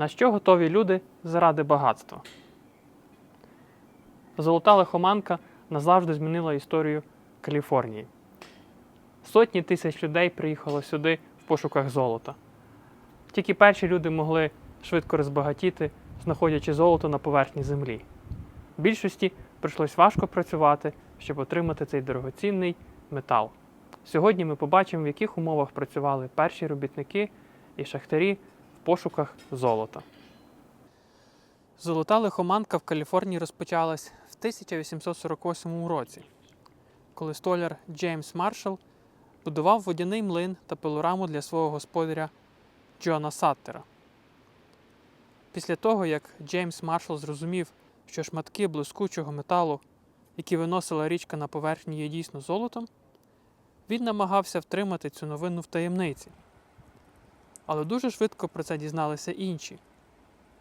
На що готові люди заради багатства? Золота лихоманка назавжди змінила історію Каліфорнії. Сотні тисяч людей приїхало сюди в пошуках золота. Тільки перші люди могли швидко розбагатіти, знаходячи золото на поверхні землі. Більшості прийшлось важко працювати, щоб отримати цей дорогоцінний метал. Сьогодні ми побачимо, в яких умовах працювали перші робітники і шахтарі пошуках золота. Золота лихоманка в Каліфорнії розпочалась в 1848 році, коли столяр Джеймс Маршалл будував водяний млин та пилораму для свого господаря Джона Саттера. Після того, як Джеймс Маршалл зрозумів, що шматки блискучого металу, які виносила річка на поверхні, є дійсно золотом, він намагався втримати цю новину в таємниці. Але дуже швидко про це дізналися інші.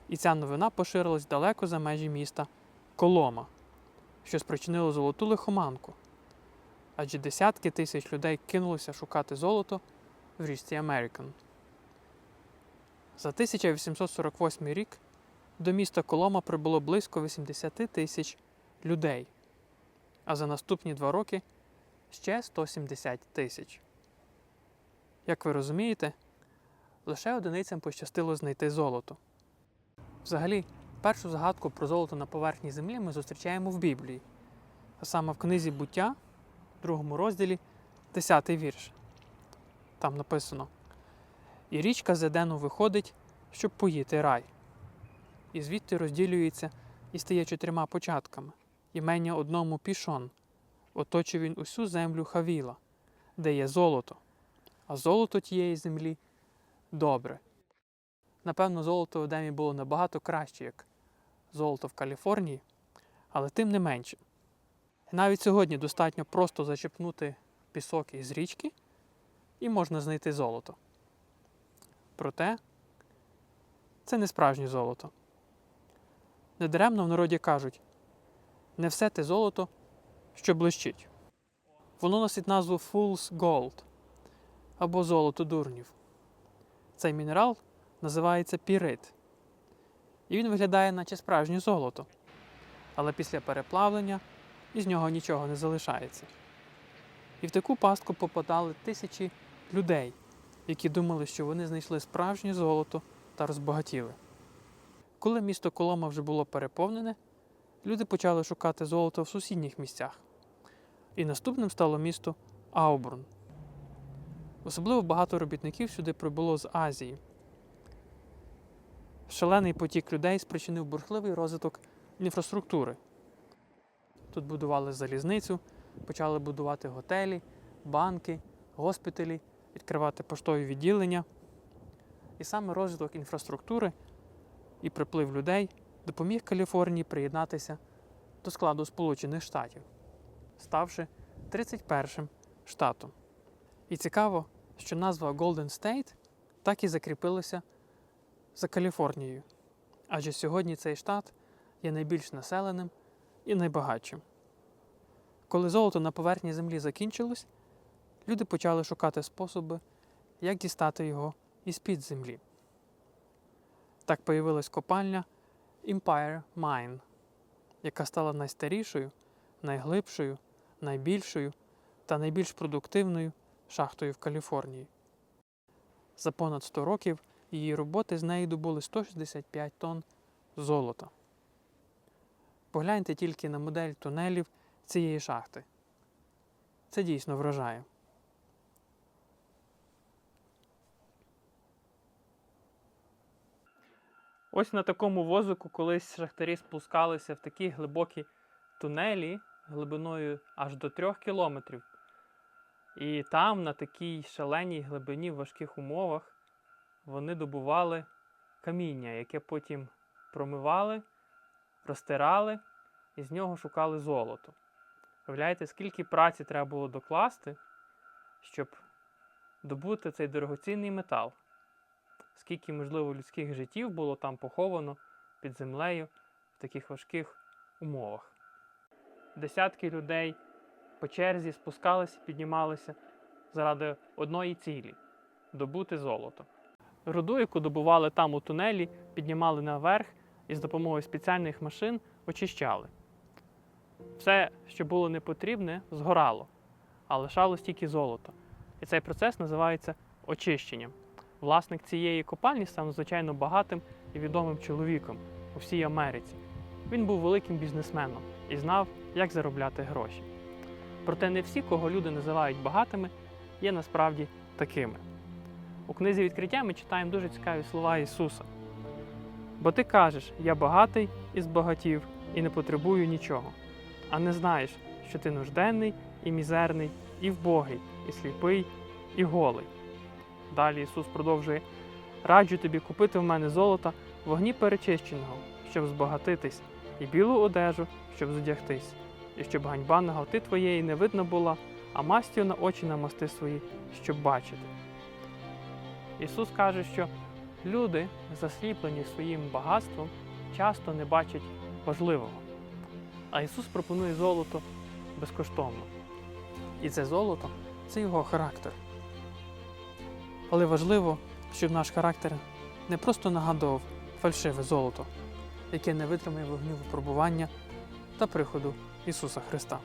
І ця новина поширилась далеко за межі міста Колома, що спричинило золоту лихоманку. Адже десятки тисяч людей кинулися шукати золото в річці Американ. За 1848 рік до міста Колома прибуло близько 80 тисяч людей, а за наступні два роки ще 170 тисяч. Як ви розумієте, лише одиницям пощастило знайти золото. Взагалі, першу згадку про золото на поверхні землі ми зустрічаємо в Біблії, а саме в книзі буття, другому розділі, 10 вірш. Там написано: І річка з Едену виходить, щоб поїти рай. І звідти розділюється і стає чотирма початками. Імення одному пішон. Оточив він усю землю Хавіла, де є золото, а золото тієї землі добре. Напевно, золото в Едемі було набагато краще, як золото в Каліфорнії, але тим не менше. Навіть сьогодні достатньо просто зачепнути пісок із річки і можна знайти золото. Проте це не справжнє золото. Недаремно в народі кажуть: не все те золото, що блищить. Воно носить назву Fool's Gold або золото дурнів. Цей мінерал називається пірит. І він виглядає, наче справжнє золото. Але після переплавлення із нього нічого не залишається. І в таку пастку попадали тисячі людей, які думали, що вони знайшли справжнє золото та розбагатіли. Коли місто Колома вже було переповнене, люди почали шукати золото в сусідніх місцях. І наступним стало місто Аубурн. Особливо багато робітників сюди прибуло з Азії. Шалений потік людей спричинив бурхливий розвиток інфраструктури. Тут будували залізницю, почали будувати готелі, банки, госпіталі, відкривати поштові відділення. І саме розвиток інфраструктури і приплив людей допоміг Каліфорнії приєднатися до складу Сполучених Штатів, ставши 31-м штатом. І цікаво, що назва Golden State так і закріпилася за Каліфорнією, адже сьогодні цей штат є найбільш населеним і найбагатшим. Коли золото на поверхні землі закінчилось, люди почали шукати способи, як дістати його із-під землі. Так появилась копальня Empire Mine, яка стала найстарішою, найглибшою, найбільшою та найбільш продуктивною шахтою в Каліфорнії. За понад 100 років її роботи з неї добули 165 тонн золота. Погляньте тільки на модель тунелів цієї шахти. Це дійсно вражає. Ось на такому возику колись шахтарі спускалися в такі глибокі тунелі глибиною аж до трьох кілометрів. І там, на такій шаленій глибині в важких умовах, вони добували каміння, яке потім промивали, розтирали і з нього шукали золото. Уявляєте, скільки праці треба було докласти, щоб добути цей дорогоцінний метал? Скільки, можливо, людських життів було там поховано під землею в таких важких умовах. Десятки людей по черзі спускалися, піднімалися заради одної цілі добути золото. Руду, яку добували там у тунелі, піднімали наверх і з допомогою спеціальних машин очищали. Все, що було непотрібне, згорало, а лишалось тільки золото. І цей процес називається очищенням. Власник цієї копальні став надзвичайно багатим і відомим чоловіком у всій Америці. Він був великим бізнесменом і знав, як заробляти гроші. Проте не всі, кого люди називають багатими, є насправді такими. У книзі відкриття ми читаємо дуже цікаві слова Ісуса. Бо ти кажеш, я багатий і збагатів, і не потребую нічого, а не знаєш, що ти нужденний і мізерний, і вбогий, і сліпий, і голий. Далі Ісус продовжує: раджу тобі купити в мене золота вогні перечищеного, щоб збагатитись, і білу одежу, щоб зодягтись, і щоб ганьба наготи твоєї не видно була, а мастю на очі намасти свої, щоб бачити. Ісус каже, що люди, засліплені своїм багатством, часто не бачать важливого. А Ісус пропонує золото безкоштовно. І це золото це його характер. Але важливо, щоб наш характер не просто нагадував фальшиве золото, яке не витримає вогню випробування та приходу Ісуса Христа.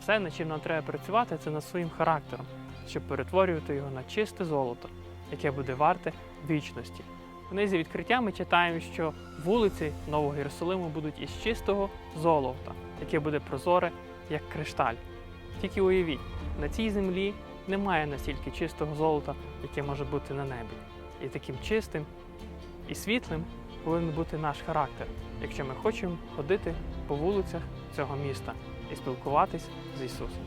Все, над чим нам треба працювати, це над своїм характером, щоб перетворювати його на чисте золото, яке буде варте вічності. В книзі відкриття ми читаємо, що вулиці Нового Єрусалиму будуть із чистого золота, яке буде прозоре, як кришталь. Тільки уявіть, на цій землі немає настільки чистого золота, яке може бути на небі. І таким чистим і світлим повинен бути наш характер, якщо ми хочемо ходити по вулицях цього міста і спілкуватись з Ісусом.